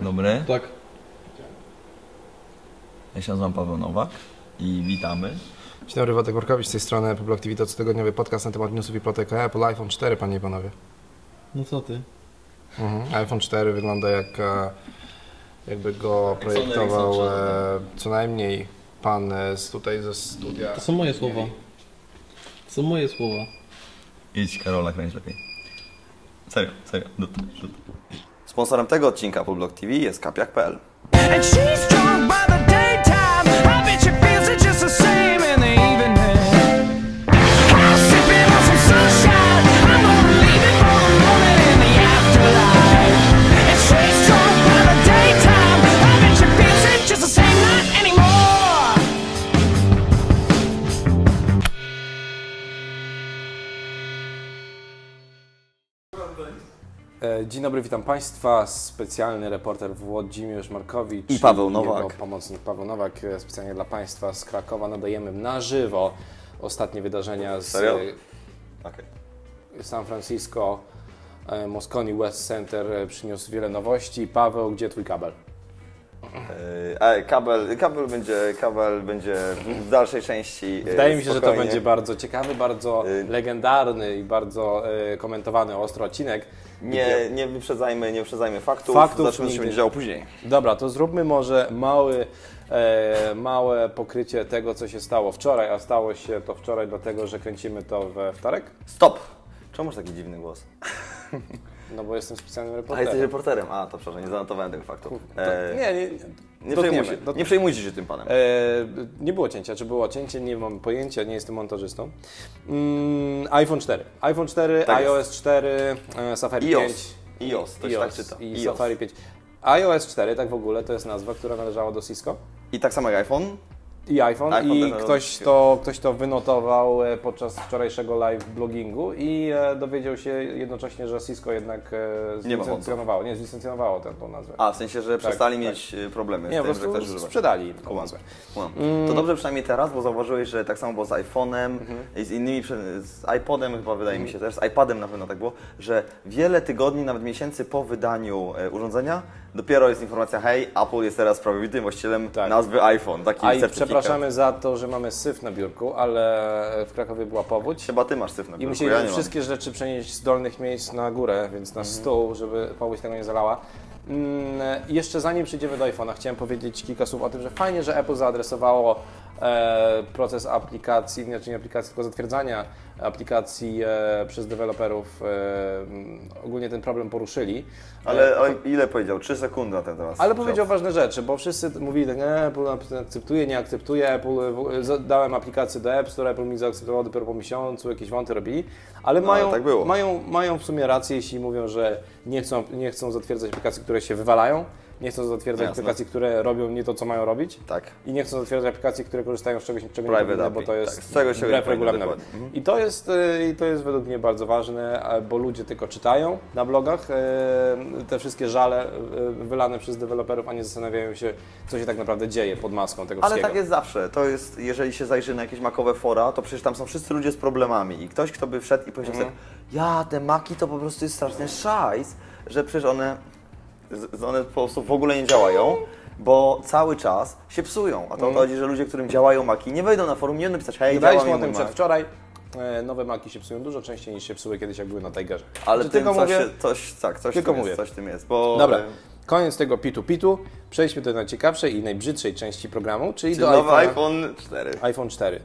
Dobry, Tak. ja się nazywam Paweł Nowak i witamy. Dzień dobry, Wojtek Workowicz z tej strony Apple Activity, to cotygodniowy podcast na temat newsów i plotek Apple iPhone 4, panie i panowie. No co ty? Mhm. iPhone 4 wygląda jak e, jakby go projektował e, co najmniej pan e, z tutaj ze studia. To są moje słowa. To są moje słowa. Idź Karola, kręć lepiej. Serio, serio, do, do. Sponsorem tego odcinka Fullblock TV jest kapiak.pl. Dzień dobry, witam Państwa. Specjalny reporter Włodzimierz Markowicz I Paweł Nowak. pomocnik Paweł Nowak. e, Specjalnie dla Państwa z Krakowa nadajemy na żywo ostatnie wydarzenia z Serio? e, Okej. San Francisco. e, Moscone West Center przyniósł wiele nowości. Paweł, gdzie Twój kabel? A kabel, kabel, będzie, kabel będzie w dalszej części. yy, Wydaje mi się, że to spokojnie. będzie bardzo ciekawy, bardzo Y- legendarny i bardzo e, komentowany ostro odcinek. Nie, nie wyprzedzajmy, nie wyprzedzajmy faktów. Faktów Zobaczymy, co się będzie działo później. Dobra, to zróbmy może mały, e, małe pokrycie tego, co się stało wczoraj, a stało się to wczoraj dlatego, że kręcimy to we wtorek. Stop! Czemu masz taki dziwny głos? No bo jestem specjalnym A reporterem. jesteś reporterem. A, to przepraszam, nie zanotowałem tego faktu. E, nie, nie, nie, przejmujcie, nie przejmujcie się tym panem. E, nie było cięcia, czy było cięcie, nie mam pojęcia, nie jestem montażystą. Mm, iPhone 4. iPhone 4, Tak jest. iOS 4, e, Safari iOS. 5. iOS, to się tak czyta. i iOS. Safari 5. iOS 4, tak w ogóle, to jest nazwa, która należała do Cisco. I tak samo jak iPhone. I iPhone, iPhone i też należał ktoś to, ktoś to wynotował e, podczas wczorajszego live blogingu i e, dowiedział się jednocześnie, że Cisco jednak e, Nie zlicencjonowało, nie, zlicencjonowało tę tą nazwę. A, w sensie, że przestali tak. mieć problemy nie, z tym, że ktoś używa. sprzedali tą nazwę. Mm. To dobrze przynajmniej teraz, bo zauważyłeś, że tak samo było z iPhone'em Mhm. i z innymi, z iPodem chyba wydaje mi się też, z iPadem na pewno tak było, że wiele tygodni, nawet miesięcy po wydaniu urządzenia dopiero jest informacja, hej, Apple jest teraz prawowitym właścicielem Tak. nazwy iPhone. Taki A i przepraszamy za to, że mamy syf na biurku, ale w Krakowie była powódź. Chyba ty masz syf na I biurku, musieliśmy ja wszystkie rzeczy przenieść z dolnych miejsc na górę, więc na stół, żeby powódź tego nie zalała. Mm, jeszcze zanim przejdziemy do iPhone'a, chciałem powiedzieć kilka słów o tym, że fajnie, że Apple zaadresowało proces aplikacji, znaczy nie aplikacji, tylko zatwierdzania aplikacji e, przez deweloperów. E, mm, ogólnie ten problem poruszyli. Ale E, ile powiedział? 3 sekundy na ten temat. ale powiedział ważne rzeczy, bo wszyscy mówili, nie, Apple akceptuje, nie akceptuje, Apple, dałem aplikację do App Store, Apple mi zaakceptował dopiero po miesiącu, jakieś wąty robili, ale No, mają, tak mają, mają w sumie rację, jeśli mówią, że nie chcą, nie chcą zatwierdzać aplikacji, które się wywalają, nie chcą zatwierdzać Jasne. aplikacji, które robią nie to, co mają robić. Tak. I nie chcą zatwierdzać aplikacji, które korzystają z czegoś, czego nie powinny, bo to jest tak. Z czego się wbrew regulaminowi. Mhm. I to jest, y, i to jest według mnie bardzo ważne, bo ludzie tylko czytają na blogach y, te wszystkie żale y, wylane przez deweloperów, a nie zastanawiają się, co się tak naprawdę dzieje pod maską tego Ale wszystkiego. tak jest zawsze. To jest, jeżeli się zajrzy na jakieś makowe fora, to przecież tam są wszyscy ludzie z problemami. I ktoś, kto by wszedł i powiedział Mhm. sobie, ja, te maki to po prostu jest straszny szajs, że przecież one, one po prostu w ogóle nie działają, bo cały czas się psują. A to to chodzi, że ludzie, którym działają maki, nie wejdą na forum, nie będą pisać, hej, Gadaliśmy o tym przedwczoraj. E, Nowe maki się psują dużo częściej niż się psuły kiedyś, jak były na Tigerze. Ale Czy tym tylko coś, mówię, coś, tak, coś Tylko tym mówię. jest, coś tym jest, bo... Dobra, e, koniec tego pitu-pitu. Przejdźmy do najciekawszej i najbrzydszej części programu, czyli, Czyli do nowy iPhone'a- iPhone 4. iPhone 4.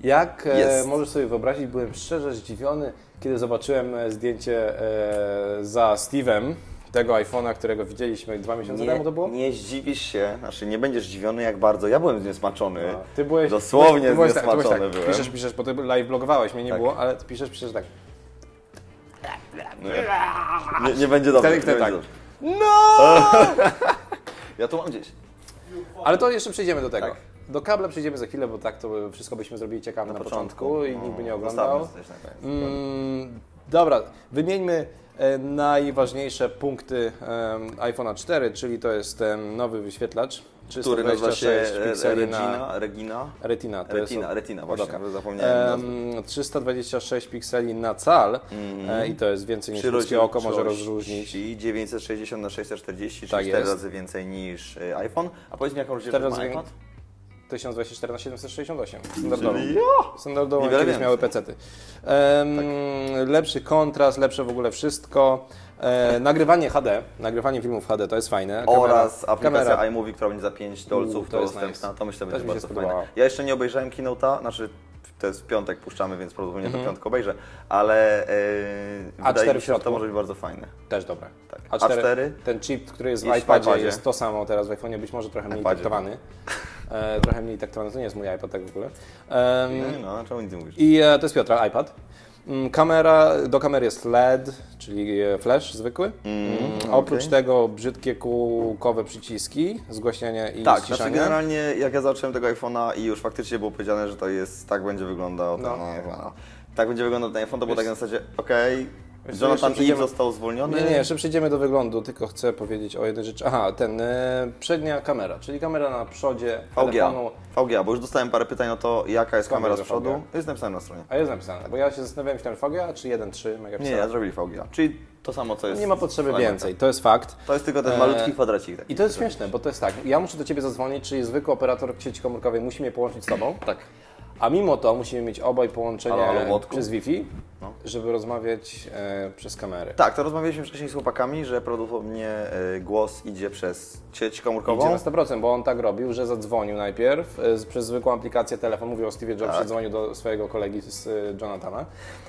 Jak e, Jest. możesz sobie wyobrazić, byłem szczerze zdziwiony, kiedy zobaczyłem e, zdjęcie e, za Steve'em tego iPhone'a, którego widzieliśmy dwa miesiące temu to było? nie zdziwisz się, znaczy nie będziesz zdziwiony jak bardzo. Ja byłem zniesmaczony. Ty byłeś, Dosłownie ty byłeś, tak, ty byłeś zniesmaczony tak, byłem. piszesz, piszesz, bo ty live blogowałeś, mnie nie Tak. było, ale ty piszesz, piszesz tak. Nie, nie będzie dobrze. Wtedy- wtedy nie tak. dobrze. No! ja tu mam gdzieś. Ale to jeszcze przejdziemy do tego. Tak. Do kabla przejdziemy za chwilę, bo tak to wszystko byśmy zrobili ciekawe na, początku, i No, nikt by nie zostawmy oglądał. na. Mm, Dobra, wymieńmy najważniejsze punkty iPhone'a 4, czyli to jest ten nowy wyświetlacz. Który nazywa się 326 e, Regina, Regina. Retina. To Retina, jest, Retina, właśnie, zapomniałem. Em, 326 pikseli na cal e, i to jest więcej niż ludzkie oko może rozróżnić. I 960 na 640, czyli Tak 4 jest. razy więcej niż e, iPhone. A powiedz mi, jaką Cztery ma iPad? 1024 na 768. Standardowo. Standardowo kiedyś więcej. Tak. miały pecety. Um, Lepszy kontrast, lepsze w ogóle wszystko. E, nagrywanie HD, nagrywanie filmów HD to jest fajne. Oraz aplikacja kamera. iMovie, która będzie za 5 dolców U, to jest dostępna. nice. To myślę, Też będzie bardzo fajne. Ja jeszcze nie obejrzałem Keynote'a, znaczy to jest piątek puszczamy, więc prawdopodobnie Mhm. to piątek obejrzę, ale e, A4 wydaje mi się, że to może być bardzo fajne. Też dobre. Tak. A4, A4, ten chip, który jest w iPadzie, iPadzie. jest to samo teraz w iPhone'ie, być może trochę mniej iPadzie. taktowany. E, trochę mniej taktowany, to nie jest mój iPad tak w ogóle. Em, No, no, czemu nic nie mówisz? I e, to jest Piotra, iPad. Mm, Kamera, do kamery jest LED, czyli e, flash zwykły. Mm, Oprócz okej. tego brzydkie kółkowe przyciski, zgłaśnianie i Tak, znaczy ściszanie. generalnie jak ja zacząłem tego iPhone'a i już faktycznie było powiedziane, że to jest, tak będzie wyglądał ten No. iPhone. Tak będzie wyglądał ten iPhone, to było tak na zasadzie, okej, Wiesz Jonathan jeszcze Eve został zwolniony. Nie, nie, jeszcze przejdziemy do wyglądu, tylko chcę powiedzieć o jednej rzeczy. Aha, ten e, przednia kamera, czyli kamera na przodzie VGA, telefonu. VGA, bo już dostałem parę pytań o to, jaka jest Skąd kamera z przodu. VGA? Jest napisane na stronie. A jest napisane, bo ja się zastanawiałem, czy ten VGA, czy 1.3 Nie, megapiksela. ja zrobili VGA, czyli to samo co jest. Nie ma potrzeby więcej, to jest fakt. To jest tylko ten E, malutki kwadracik. Taki. I to jest śmieszne, bo to jest tak, ja muszę do Ciebie zadzwonić, czyli zwykły operator sieci komórkowej musi mnie połączyć z Tobą, Tak. A mimo to musimy mieć obaj połączenie Halo, halo, przez Wi-Fi, No. żeby rozmawiać e, przez kamery. Tak, to rozmawialiśmy wcześniej z chłopakami, że prawdopodobnie e, głos idzie przez sieć komórkową. Idzie na 100%, bo on tak robił, że zadzwonił najpierw e, przez zwykłą aplikację telefon, mówił o Steve Jobs, Tak. zadzwonił do swojego kolegi z e, Jonathana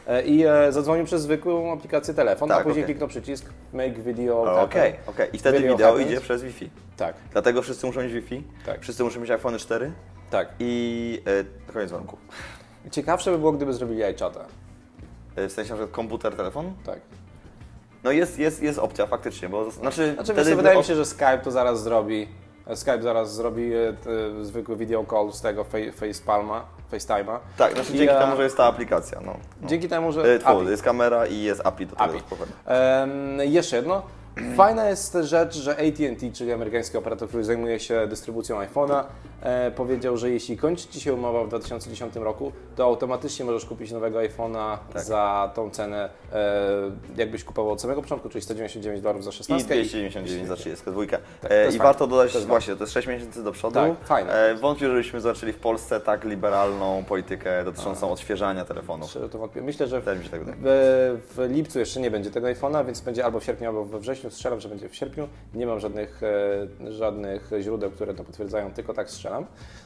e, i e, zadzwonił przez zwykłą aplikację telefon, a Tak, później okej. kliknął przycisk make video Okej, okej. I wtedy Video wideo happens. idzie przez Wi-Fi. Tak, Dlatego wszyscy muszą mieć Wi-Fi, Tak. wszyscy muszą mieć iPhone 4 tak. i e, koniec warunków. Ciekawsze by było, gdyby zrobili iChata. E, W sensie na przykład komputer, telefon. Tak. No jest, jest, jest opcja faktycznie, bo znaczy, Znaczy, wtedy wydaje mi się, że Skype to zaraz zrobi. Skype zaraz zrobi e, zwykły video call z tego face, FacePalma, FaceTime'a. Tak, znaczy I, dzięki e, temu, że jest ta aplikacja. No. no. Dzięki temu, że. E, jest kamera i jest API do tego. API. jeszcze jedno. Fajna jest rzecz, że AT&T, czyli amerykański operator, który zajmuje się dystrybucją iPhone'a, e, powiedział, że jeśli kończy Ci się umowa w 2010 roku, to automatycznie możesz kupić nowego iPhone'a Tak. za tą cenę, e, jakbyś kupował od samego początku, czyli 199 dolarów za I 16 299 za 32. Tak, e, I fajne. warto dodać, To właśnie, to jest 6 miesięcy do przodu. Tak, fajne. E, wątpię, żebyśmy zobaczyli w Polsce tak liberalną politykę dotyczącą odświeżania telefonów. Szczerze to wątpię. Myślę, że się tak wydaje. w, w lipcu jeszcze nie będzie tego iPhone'a, więc będzie albo w sierpniu, albo we wrześniu. Strzelam, że będzie w sierpniu. Nie mam żadnych, e, żadnych źródeł, które to potwierdzają, tylko tak strzelam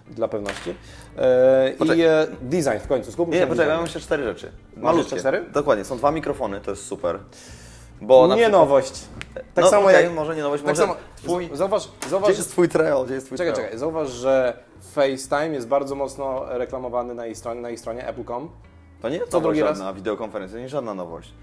dla pewności. E, I e, design w końcu. Skupmy się Nie, poczekaj, mam jeszcze cztery rzeczy. Jeszcze cztery? Dokładnie, są dwa mikrofony, to jest super. Bo Nie przykład- nowość. Tak no, samo okej, jak... może nie nowość, Tak może samo, twój... zauważ, Gdzie zauważ, jest twój trail? Gdzie jest twój czekaj, trail? czekaj, zauważ, że FaceTime jest bardzo mocno reklamowany na jej stronie, na jej stronie Apple.com. To nie jest nowość drugi raz? żadna wideokonferencja, nie żadna nowość.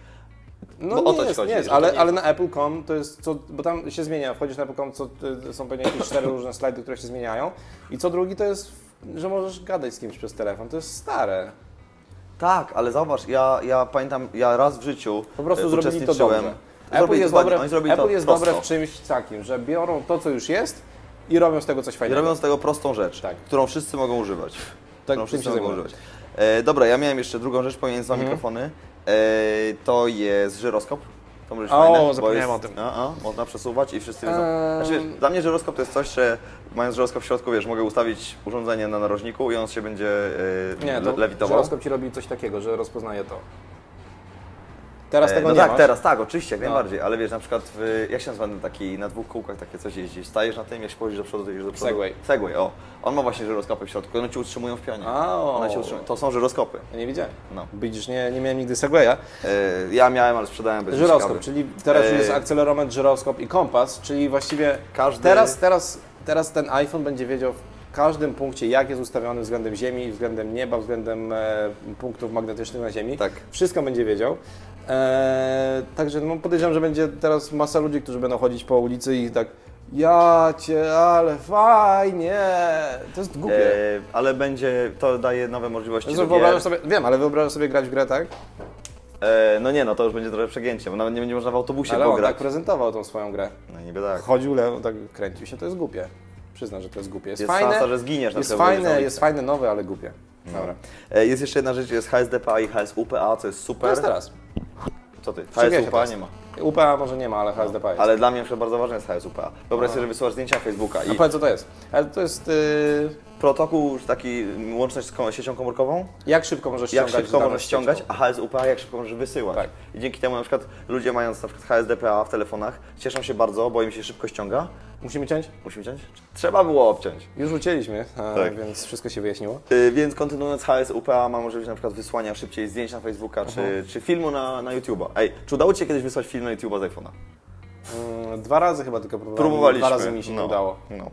No Bo o nie to ci jest, chodzi, nie jest, to ale, nie ale na Apple.com to jest, co, bo tam się zmienia, wchodzisz na Apple.com, co, y, są pewnie jakieś cztery różne slajdy, które się zmieniają i co drugi to jest, że możesz gadać z kimś przez telefon, to jest stare. Tak, ale zauważ, ja, ja pamiętam, ja raz w życiu Po prostu e, zrobili to dobrze. Apple jest, dobre, Apple to jest dobre w czymś takim, że biorą to, co już jest i robią z tego coś I fajnego. robią z tego prostą rzecz, Tak. którą wszyscy mogą używać. którą tym wszyscy mogą używać. E, dobra, ja miałem jeszcze drugą rzecz, pomiędzy dwa Mhm. mikrofony. To jest żyroskop. To może być O, fajne, bo zapomniałem jest, o tym. A, a, można przesuwać i wszyscy wiedzą. Znaczy, wiesz, dla mnie żyroskop to jest coś, że mając żyroskop w środku, wiesz, mogę ustawić urządzenie na narożniku i on się będzie e, Nie, le- to lewitował. żyroskop ci robi coś takiego, że rozpoznaje to. Teraz E, tego no nie tak, masz. teraz tak, oczywiście, jak No. najbardziej, ale wiesz, na przykład, w, jak się nazywa taki, na dwóch kółkach takie coś jeździsz, stajesz na tym, jak się położysz do przodu, to jedziesz do przodu. Segway. Segway, o. On ma właśnie żyroskopy w środku, one Ci utrzymują w pionie. A, o. One cię utrzymują. To są żyroskopy. Ja nie widziałem. No. Widzisz, nie, nie miałem nigdy Segwaya. E, ja miałem, ale sprzedałem bez Żyroskop, czyli teraz już Eee. jest akcelerometr, żyroskop i kompas, czyli właściwie Każdy- teraz, teraz, teraz ten iPhone będzie wiedział w każdym punkcie, jak jest ustawiony względem Ziemi, względem nieba, względem e, punktów magnetycznych na Ziemi. Tak. Wszystko będzie wiedział. E, także no, podejrzewam, że będzie teraz masa ludzi, którzy będą chodzić po ulicy i tak ja cię, ale fajnie. To jest głupie. E, ale będzie, to daje nowe możliwości do wyobrażasz sobie, wiem, ale wyobrażasz sobie grać w grę tak, E, no nie, no to już będzie trochę przegięcie, bo nawet nie będzie można w autobusie Ale on pograć. tak prezentował tą swoją grę. No niby tak. Chodził lewo, tak kręcił się, to jest głupie. Przyznam, że to jest głupie. Jest, Jest fajne, szansa, że zginiesz na jest fajne, jest fajne, nowe, ale głupie. Dobra. E, jest jeszcze jedna rzecz, jest HSDPA i HSUPA, co jest super. To jest teraz. Co ty? HSUPA nie ma. UPA może nie ma, ale HSDP jest. Ale dla mnie bardzo ważne jest HSUPA. Wyobraź sobie, że wysyłasz zdjęcia Facebooka A i powiedz co to jest. Ale to jest... Yy, protokół taki łączność z siecią komórkową, jak szybko możesz jak ściągać szybko dane możesz ściągać, a HSUPA jak szybko możesz wysyłać. Tak. I dzięki temu na przykład ludzie mając na przykład HSDPA w telefonach cieszą się bardzo, bo im się szybko ściąga. Musimy ciąć? Musimy ciąć? Trzeba było obciąć. Już ucięliśmy, Tak. więc wszystko się wyjaśniło. Y, Więc kontynuując HSUPA ma możliwość na przykład wysłania szybciej zdjęć na Facebooka czy, czy filmu na, na YouTube'a. Ej, czy udało Ci się kiedyś wysłać film na YouTube'a z iPhone'a? Mm, Dwa razy chyba tylko próbowałem. Próbowaliśmy. Dwa razy mi się no, nie udało. No.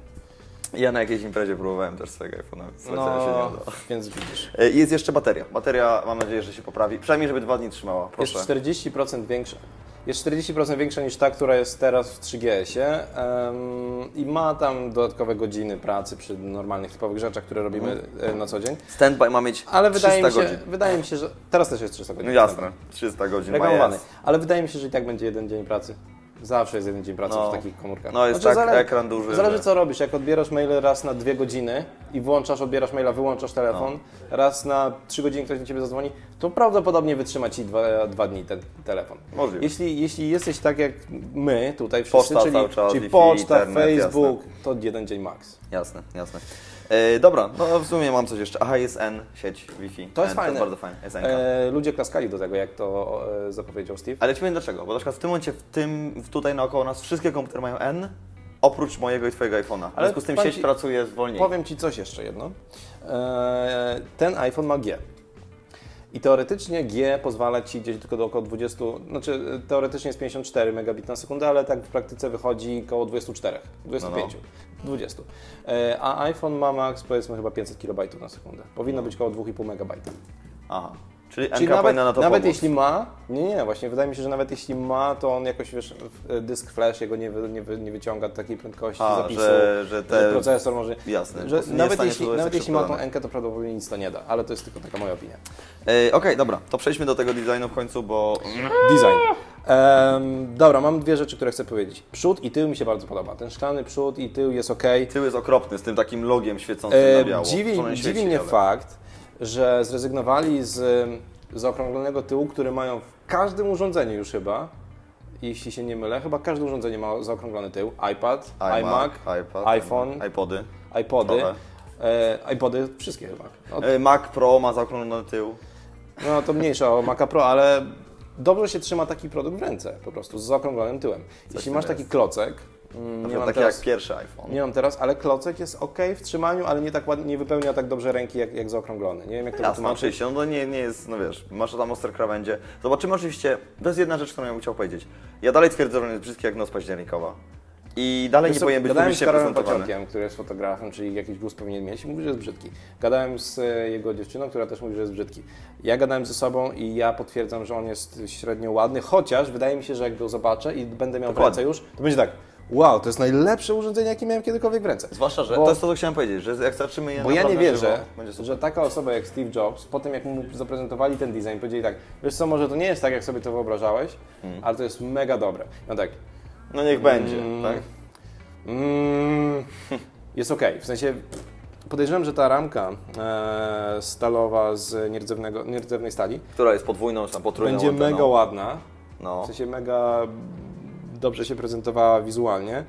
Ja na jakiejś imprezie próbowałem też swojego iPhone'a, więc wcale się nie No, udało. więc widzisz. Y, Jest jeszcze bateria. Bateria mam nadzieję, że się poprawi. Przynajmniej, żeby dwa dni trzymała. Proszę. Jest 40% większa. Jest 40% większa niż ta, która jest teraz w 3GS-ie em, i ma tam dodatkowe godziny pracy przy normalnych, typowych rzeczach, które robimy Mhm. e, na co dzień. Standby ma mieć Ale 300 wydaje mi, się, godzin. wydaje mi się, że teraz też jest 300 godzin. No jasne, 300 godzin ma Reklamowany. jest. Ale wydaje mi się, że i tak będzie jeden dzień pracy. Zawsze jest jeden dzień pracy No. w takich komórkach. No jest tak, ekran duży, Zależy co robisz. Jak odbierasz maile raz na dwie godziny i włączasz, odbierasz maila, wyłączasz telefon, No. raz na trzy godziny ktoś do Ciebie zadzwoni, to prawdopodobnie wytrzyma Ci dwa, dwa dni ten telefon. Możliwe. Jeśli, jeśli jesteś tak jak my tutaj wszyscy, Poczta czyli, czyli poczta, internet, Facebook, to jeden dzień max. Jasne, jasne. E, dobra, no w sumie mam coś jeszcze. Aha, jest N, sieć Wi-Fi. To jest N, fajne. To jest bardzo fajne, jest N. E, ludzie klaskali do tego, jak to e, zapowiedział Steve. Ale ci powiem dlaczego, bo na przykład w tym momencie, w tym, tutaj naokoło nas wszystkie komputery mają N, oprócz mojego i twojego iPhone'a. W związku z tym sieć ci- pracuje wolniej. Powiem Ci coś jeszcze jedno. E, ten iPhone ma G. I teoretycznie G pozwala Ci gdzieś tylko do około 20, znaczy e, teoretycznie jest 54 megabit na sekundę, ale tak w praktyce wychodzi około 24, 25, 20. E, a iPhone ma max powiedzmy chyba 500 KB na sekundę. Powinno być około 2,5 megabajta. Aha. Czyli Czyli nawet, powinna na to nawet pomóc. jeśli ma, nie, nie, właśnie wydaje mi się, że nawet jeśli ma, to on jakoś, wiesz, w- dysk flash jego nie, wy, nie, wy, nie wyciąga takiej prędkości A, zapisu, że- że te- procesor może... Jasne, Że nawet jeśli, nawet jeśli ma tą enkę, to prawdopodobnie nic to nie da, ale to jest tylko taka moja opinia. Okej, dobra, to przejdźmy do tego designu w końcu, bo Design. Em, dobra, mam dwie rzeczy, które chcę powiedzieć. Przód i tył mi się bardzo podoba. Ten szklany przód i tył jest ok. tył jest okropny, z tym takim logiem świecącym na E, biało. dziwi, dziwi świeci, mnie ale- fakt, że zrezygnowali z zaokrąglonego tyłu, który mają w każdym urządzeniu już chyba. Jeśli się nie mylę, chyba każde urządzenie ma zaokrąglony tył. iPad, iMac, iPad, iPhone, iPody. iPody. trochę. E, iPody wszystkie chyba. No, E, Mac Pro ma zaokrąglony tył. No to mniejsza o Maca Pro, ale dobrze się trzyma taki produkt w ręce, po prostu z zaokrąglonym tyłem. Jeśli tym masz taki jest. klocek, mm, Nie mam taki teraz, jak pierwszy iPhone. nie mam teraz, ale klocek jest ok w trzymaniu, ale nie tak ładnie, nie wypełnia tak dobrze ręki jak, jak zaokrąglony. Nie wiem jak to Jasne, wytłumaczyć. oczywiście, no to nie, nie jest, no wiesz, masz tam ostre krawędzie. Zobaczymy oczywiście, to jest jedna rzecz, którą ja bym chciał powiedzieć. Ja dalej twierdzę, że on jest brzydki jak noc październikowa. I dalej Wiesz nie powinien być Gadałem z publicznie Karolem. Pociągiem, który jest fotografem, czyli jakiś gust powinien mieć i mówi, że jest brzydki. Gadałem z e, jego dziewczyną, która też mówi, że jest brzydki. Ja gadałem ze sobą i ja potwierdzam, że on jest średnio ładny, chociaż wydaje mi się, że jak go zobaczę i będę miał Dokładnie. już, to będzie tak, wow, to jest najlepsze urządzenie, jakie miałem kiedykolwiek w ręce. Zwłaszcza, że Bo- to jest to, co chciałem powiedzieć, że jak zobaczymy je Bo ja nie wierzę, żywo, że taka osoba jak Steve Jobs, po tym jak mu zaprezentowali ten design, powiedzieli tak, wiesz co, może to nie jest tak, jak sobie to wyobrażałeś, Hmm. ale to jest mega dobre. No tak, No niech będzie, tak? Mm, jest ok. W sensie podejrzewam, że ta ramka e, stalowa z nierdzewnego, nierdzewnej stali Która jest podwójną, czy tam potrójną będzie mega ładna. No. W sensie mega dobrze się prezentowała wizualnie.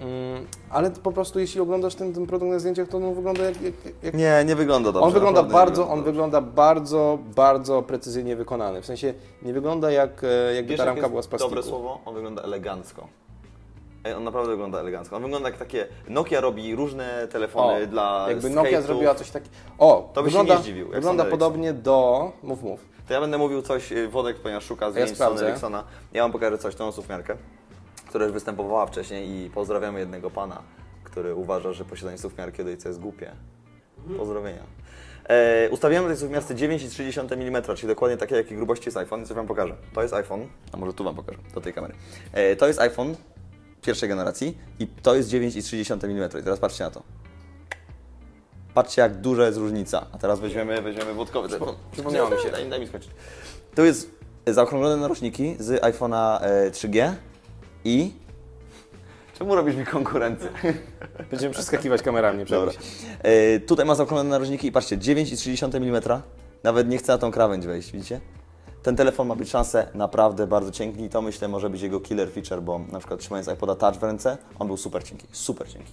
Mm, ale po prostu jeśli oglądasz ten, ten produkt na zdjęciach, to on wygląda jak... jak, jak Nie, nie wygląda dobrze. on wygląda bardzo, on dobrze. wygląda bardzo, bardzo precyzyjnie wykonany. W sensie nie wygląda jak, e, jakby Wiesz, ta jak ramka jest była z plastiku. dobre słowo? On wygląda elegancko. On naprawdę wygląda elegancko. On wygląda jak takie... Nokia robi różne telefony O, dla Jakby Nokia skate'ów. zrobiła coś takiego. O, To byś się wygląda, nie zdziwił, jak wygląda Sony podobnie do. Mów, mów. To ja będę mówił coś, y, Wodek, ponieważ szuka zdjęć Sony sprawdzę. Ericssona. Ja wam pokażę coś, tą sufmiarkę, która już występowała wcześniej i pozdrawiamy jednego pana, który uważa, że posiadanie sufmiarki od ojca jest głupie. Pozdrowienia. E, ustawiamy tej sufmiarce 9,3 mm, czyli dokładnie takiej, jakiej grubości jest iPhone i coś wam pokażę. To jest iPhone, a może tu wam pokażę, do tej kamery. E, to jest iPhone pierwszej generacji i to jest 9,3 mm. I teraz patrzcie na to. Patrzcie, jak duża jest różnica. A teraz weźmiemy, weźmiemy wódkowy telefon. przypomniało mi się. Daj, daj mi skończyć. To jest zaokrąglone narożniki z iPhone'a e, 3G i... Czemu robisz mi konkurencję? Będziemy przeskakiwać kamerami, nie Dobra. E, tutaj ma zaokrąglone narożniki i patrzcie, 9,3 mm. Nawet nie chce na tą krawędź wejść, widzicie? Ten telefon ma być szansę naprawdę bardzo cienki i to myślę może być jego killer feature, bo na przykład trzymając iPoda Touch w ręce, on był super cienki, super cienki.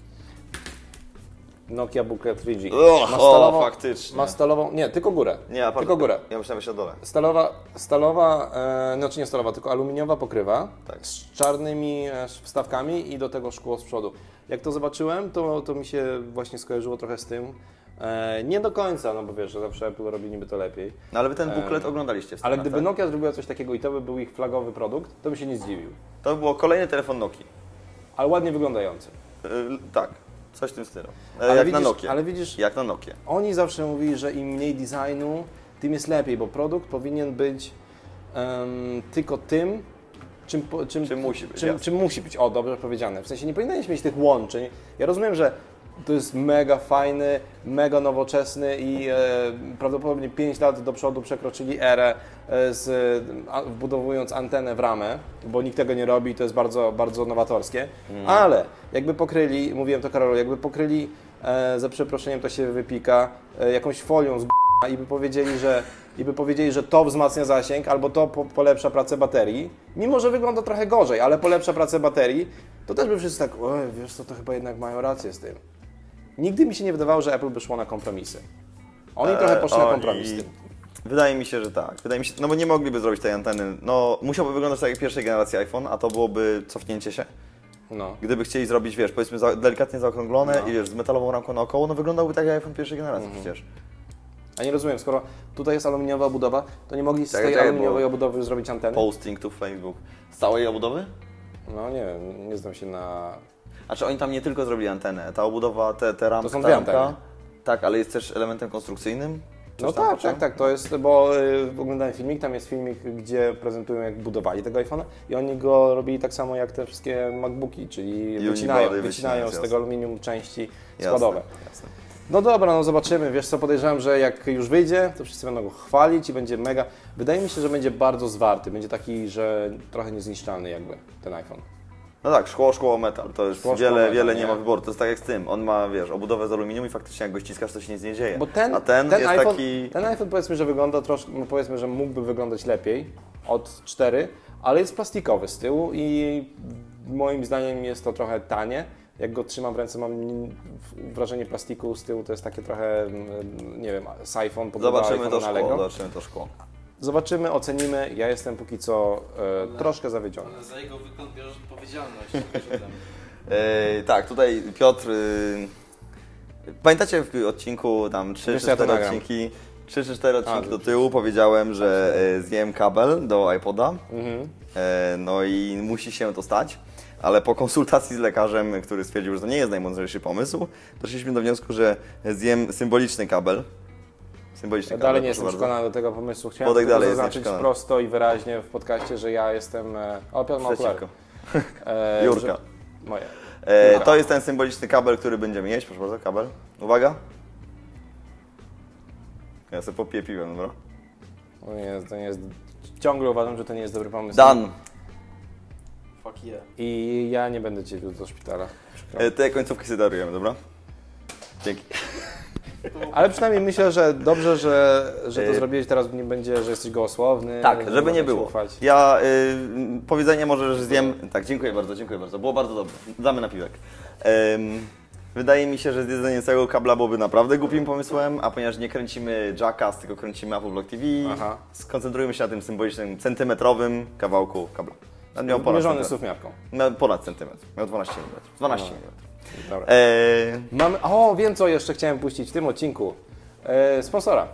Nokia Booklet 3G. Och, ma o, stalową, faktycznie. Ma stalową, nie, tylko górę. Nie, tylko górę. Ja myślałem jeszcze o dole. Stalowa, stalowa e, znaczy nie stalowa, tylko aluminiowa pokrywa Tak. z czarnymi e, wstawkami i do tego szkło z przodu. Jak to zobaczyłem, to, to mi się właśnie skojarzyło trochę z tym. E, nie do końca, no bo wiesz, że zawsze Apple robi niby to lepiej. No ale wy ten buklet oglądaliście w Ale gdyby tak? Nokia zrobiła coś takiego i to by był ich flagowy produkt, to bym się nie zdziwił. To by było kolejny telefon Nokii. Ale ładnie wyglądający. Yy, tak, coś w tym stylu. E, Ale jak widzisz- na Nokię. ale widzisz- Jak na Nokię. Oni zawsze mówili, że im mniej designu, tym jest lepiej, bo produkt powinien być em, tylko tym, czym, czym, Czym musi być, Czym, czym musi być, o dobrze powiedziane. W sensie nie powinieneś mieć tych łączeń. Ja rozumiem, że to jest mega fajny, mega nowoczesny i e, prawdopodobnie 5 lat do przodu przekroczyli erę e, z, a, wbudowując antenę w ramę, bo nikt tego nie robi i to jest bardzo, bardzo nowatorskie. Mm. Ale jakby pokryli, mówiłem to Karolu, jakby pokryli, e, za przeproszeniem to się wypika, e, jakąś folią z i by powiedzieli, że i by powiedzieli, że to wzmacnia zasięg albo to po, polepsza pracę baterii, mimo że wygląda trochę gorzej, ale polepsza pracę baterii, to też by wszyscy tak, oj, wiesz co, to chyba jednak mają rację z tym. Nigdy mi się nie wydawało, że Apple by szło na kompromisy. Oni trochę poszli na oni- kompromis z tym. Wydaje mi się, że tak. Wydaje mi się, no bo nie mogliby zrobić tej anteny. No, musiałby wyglądać tak jak pierwszej generacji iPhone, a to byłoby cofnięcie się. No. Gdyby chcieli zrobić, wiesz, powiedzmy za, delikatnie zaokrąglone No. i wiesz, z metalową ramką naokoło, no wyglądałby tak jak iPhone pierwszej generacji Mhm. przecież. A nie rozumiem, skoro tutaj jest aluminiowa obudowa, to nie mogli z Czekaj, tej czekaj, aluminiowej obudowy zrobić anteny? Posting to Facebook. Z całej obudowy? No nie wiem, nie znam się na... A czy oni tam nie tylko zrobili antenę? Ta obudowa, te, te ramka, To są dwie ramka. Tak, ale jest też elementem konstrukcyjnym? Coś No tak, tak, tak, to jest, bo y, oglądałem filmik, tam jest filmik, gdzie prezentują jak budowali tego iPhone'a i oni go robili tak samo jak te wszystkie MacBooki, czyli Unibody wycinają, wycinają, z jasne. tego aluminium części Jasne, składowe. jasne. No dobra, no zobaczymy. Wiesz co, podejrzewam, że jak już wyjdzie, to wszyscy będą go chwalić i będzie mega... Wydaje mi się, że będzie bardzo zwarty, będzie taki, że trochę niezniszczalny jakby ten iPhone. No tak, szkło, szkło, metal. To jest Szkło, szkło, wiele, metal, wiele nie? ma wyboru. To jest tak jak z tym. On ma, wiesz, obudowę z aluminium i faktycznie jak go ściskasz, to się nic nie dzieje. Bo ten, A ten, ten, jest iPhone, taki... ten iPhone powiedzmy, że wygląda troszkę, no powiedzmy, że mógłby wyglądać lepiej od 4, ale jest plastikowy z tyłu i moim zdaniem jest to trochę tanie. Jak go trzymam w ręce, mam wrażenie plastiku z tyłu, to jest takie trochę, mm, nie wiem, podoba Zobaczymy to szkło, zobaczymy to szkło. Zobaczymy, ocenimy. Ja jestem póki co e, troszkę zawiedziony. Ale za jego wygląd bierzesz odpowiedzialność. E, tak, tutaj Piotr. y, pamiętacie w odcinku tam 3 Wiesz, czy ja to 4 nagram. odcinki? 3 czy 4 odcinki do dobrze. tyłu powiedziałem, że e, zjem kabel do iPoda. Mhm. E, no i musi się to stać. Ale po konsultacji z lekarzem, który stwierdził, że to nie jest najmądrzejszy pomysł, doszliśmy do wniosku, że zjem symboliczny kabel. Symboliczny dalej nie jestem bardzo. przekonany do tego pomysłu. Chciałem tylko dalej zaznaczyć prosto i wyraźnie w podcaście, że ja jestem... E, o, Piotr. E, Jurka. że- Moje. E, to jest ten symboliczny kabel, który będziemy jeść. Proszę bardzo, kabel. Uwaga. Ja sobie popiję piwem, dobra? To nie jest, to nie jest... Ciągle uważam, że to nie jest dobry pomysł. Dan. Fuck yeah. I ja nie będę Cię wiózł do szpitala. Przykro. E, te końcówki sobie darujemy, dobra? Dzięki. Ale przynajmniej myślę, że dobrze, że, że to E, zrobiłeś. Teraz nie będzie, że jesteś gołosłowny. Tak, można żeby nie było. Ja y, powiedzenie może, że zjem. Tak, dziękuję bardzo, dziękuję bardzo. Było bardzo dobre. Damy napiwek. Ym, wydaje mi się, że zjedzenie całego kabla byłoby naprawdę głupim pomysłem, a ponieważ nie kręcimy Jackass, tylko kręcimy Apple Block TV, Aha. skoncentrujmy się na tym symbolicznym, centymetrowym kawałku kabla. On miał ponad Mierzony centymetr. suwmiarką. Miał ponad centymetr. Miał 12 mm. 12 No. mm. Dobra. Eee, Mamy, o, wiem co jeszcze chciałem puścić w tym odcinku. E, sponsora.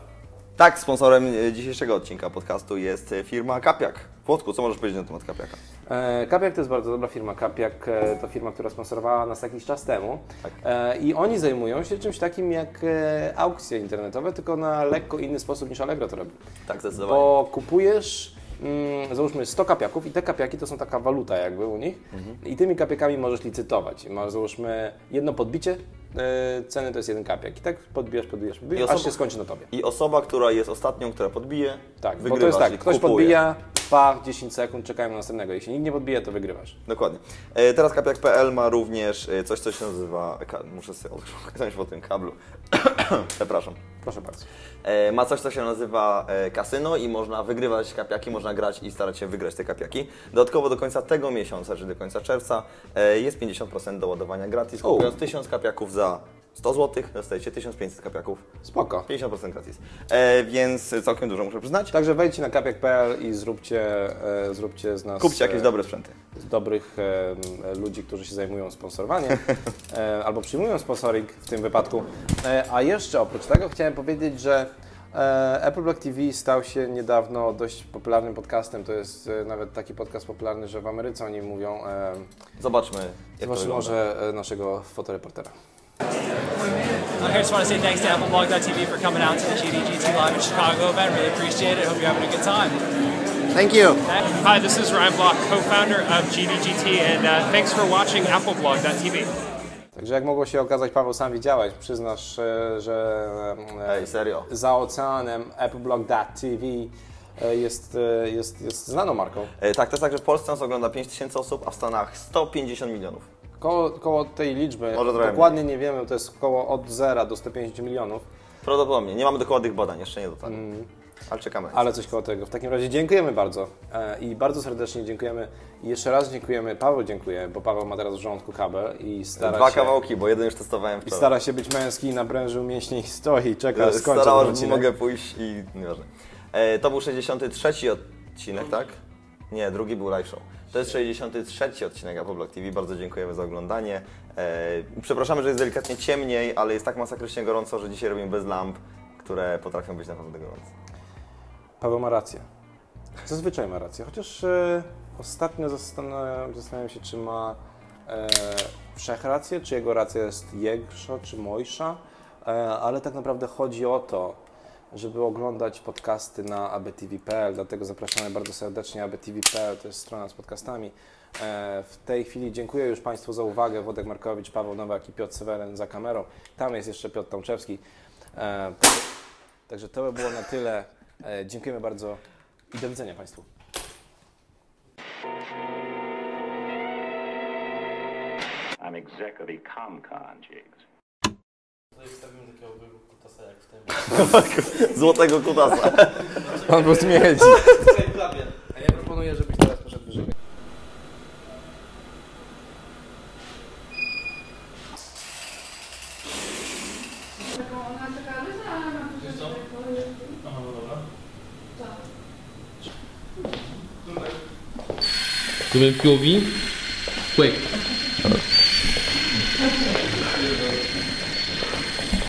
tak, sponsorem e, dzisiejszego odcinka podcastu jest e, firma Kapiak. Płotku, co możesz powiedzieć na temat Kapiaka? E, Kapiak to jest bardzo dobra firma. Kapiak e, to firma, która sponsorowała nas jakiś czas temu. Tak. E, I oni zajmują się czymś takim jak e, aukcje internetowe, tylko na lekko inny sposób niż Allegro to robi. Tak, zdecydowanie. Bo kupujesz, mm, załóżmy 100 kapiaków i te kapiaki to są taka waluta jakby u nich Mhm. i tymi kapiakami możesz licytować. I Masz załóżmy jedno podbicie e, ceny to jest jeden kapiak i tak podbijasz, podbijasz, podbijasz aż osoba- się skończy na tobie. I osoba, która jest ostatnią, która podbije, Tak, bo wygrywa, to jest tak, ktoś kupuje. podbija, pach, 10 sekund, czekamy na następnego. Jeśli nikt nie podbije, to wygrywasz. Dokładnie. E, teraz kapiak.pl ma również e, coś, co się nazywa. Ka, muszę sobie odkryć po tym kablu. Przepraszam. Proszę bardzo. E, ma coś, co się nazywa e, kasyno i można wygrywać kapiaki, można grać i starać się wygrać te kapiaki. Dodatkowo do końca tego miesiąca, czyli do końca czerwca, e, jest 50% do ładowania gratis. Kupując 1000 kapiaków za 100 zł, dostajecie 1500 kapiaków. Spoko. 50% gratis. E, więc całkiem dużo muszę przyznać. Także wejdźcie na kapiak.pl i zróbcie, e, zróbcie z nas Kupcie jakieś e, dobre sprzęty. dobrych e, ludzi, którzy się zajmują sponsorowaniem e, albo przyjmują sponsoring w tym wypadku. E, a jeszcze oprócz tego chciałem powiedzieć, że Apple Black TV stał się niedawno dość popularnym podcastem. To jest nawet taki podcast popularny, że w Ameryce o nim mówią. Zobaczmy, jak zobaczmy może naszego fotoreportera. I just want to say thanks to AppleBlog.tv for coming out to the GDGT Live in Chicago event. Really appreciate it. Hope you're having a good time. Thank you. Hi, this is Ryan Block, co-founder of GDGT, and uh, thanks for watching AppleBlog.tv. Także jak mogło się okazać, Paweł, sam widziałeś, przyznasz, e, że e, Ej, serio? za oceanem appleblog.tv e, jest, jest, jest znaną marką. E, tak, to jest tak, że w Polsce nas ogląda 5000 osób, a w Stanach 150 milionów. Koło, koło tej liczby, Może trochę dokładnie nie wiemy, to jest koło od 0 do 150 milionów, Prawdopodobnie. Nie mamy dokładnych badań, jeszcze nie dotarło. Ale czekamy. ale coś koło tego. W takim razie dziękujemy bardzo e, i bardzo serdecznie dziękujemy i jeszcze raz dziękujemy, Paweł dziękuję, bo Paweł ma teraz w żołądku kabel i stara Dwa się... kawałki, bo jeden już testowałem I wczoraj. stara się być męski, naprężył mięśnie i stoi, czeka, aż skończy odcinek. mogę pójść i nieważne. E, to był 63 odcinek, tak? Nie, drugi był live show. To jest 63 odcinek Apple TV. Bardzo dziękujemy za oglądanie. E, przepraszamy, że jest delikatnie ciemniej, ale jest tak masakrycznie gorąco, że dzisiaj robimy bez lamp, które potrafią być naprawdę gorące. Paweł ma rację. Zazwyczaj ma rację, chociaż e, ostatnio zastanawiam, zastanawiam się, czy ma e, wszech rację, czy jego racja jest większa, czy mojsza, e, ale tak naprawdę chodzi o to, żeby oglądać podcasty na abtv.pl, dlatego zapraszamy bardzo serdecznie abtv.pl, to jest strona z podcastami. E, w tej chwili dziękuję już Państwu za uwagę, Wodek Markowicz, Paweł Nowak i Piotr Seweren za kamerą. Tam jest jeszcze Piotr Tomczewski. E, także, także to by było na tyle. E, dziękujemy bardzo i do widzenia Państwu. I'm ComCon, Jigs. Takiego kutasa jak w tym. Złotego kutasa. On był klapie. A ja proponuję, żebyś teraz poszedł wyżej. Do you want POV? Quick.